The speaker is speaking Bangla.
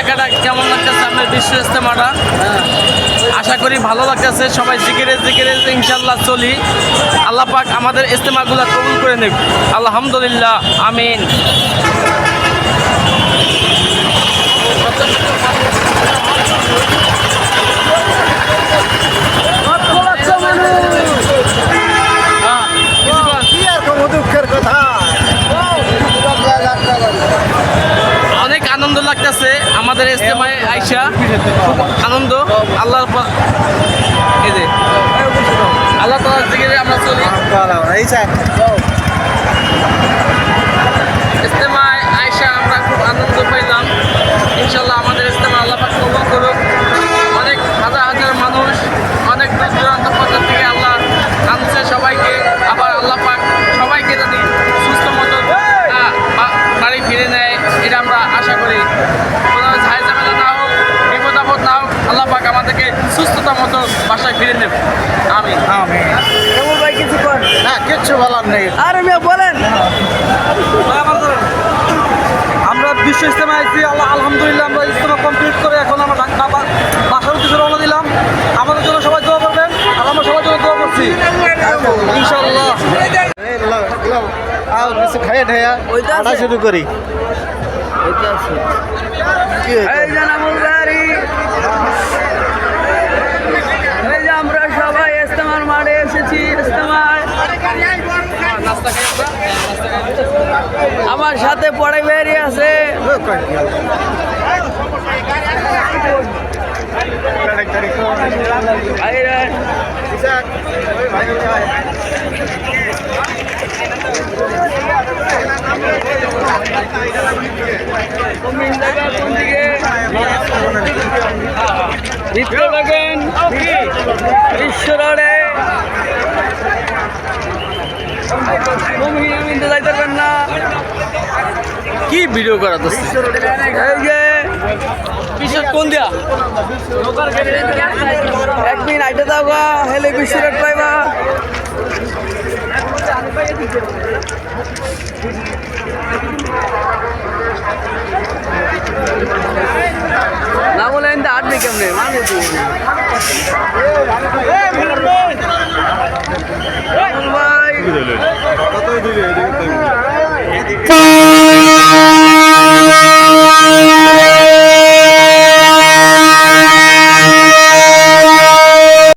এলাকাটা কেমন লাগতেছে আপনার বিশ্ব ইস্তেমাটা আশা করি ভালো লাগতেছে। সবাই জিকিরে জিকিরে ইনশাল্লাহ চলি। আল্লাহ পাক আমাদের ইস্তেমাগুলো কবুল করে নেব আলহামদুলিল্লাহ, আমিন। আনন্দ লাগতেছে আমাদের ইস্তেমায় আইসা খুব আনন্দ আল্লাহর এই যে আল্লাহ তালার দিকে আমরা চলি। এই করি। ঝাই ঝামেলা না হোক বিপদ আপদ না হোক আল্লাহ পাক আমাদেরকে সুস্থতা মতো বাসায় ফিরে নেব। আমি আমি ভাই কিছু কর। না কিচ্ছু বলার নেই। আর মেয়ে বলেন। আমরা বিশ্ব ইস্তেমা আইছি আল্লাহ আলহামদুলিল্লাহ আমরা ইস্তেমা কমপ্লিট করে এখন আমরা ঢাকা বাসার উদ্দেশ্যে রওনা দিলাম। আমাদের জন্য সবাই দোয়া করবেন আর আমরা সবার জন্য দোয়া করছি। ইনশাল্লাহ খাইয়ে ঠাইয়া শুরু করি। আমরা সবাই ইস্তেমার মাঠে এসেছি আমার সাথে পড়ে বেরিয়ে আছে। ও, কই গেল। বাইরে ইসাক, ওই ভাই, ওই ভাই। কোন জায়গা কোন দিকে ভিতরে লাগেন ঈশ্বরে তুমি আমিনতে যাইতে পারবেন না কি ভিডিও করা তো এই যে বিশেষ কোন দিয়া? এক মিনিট আইতে দাও গা হেলে বিশ্ব পাইবা কেমনে? মানে তুই ভাই।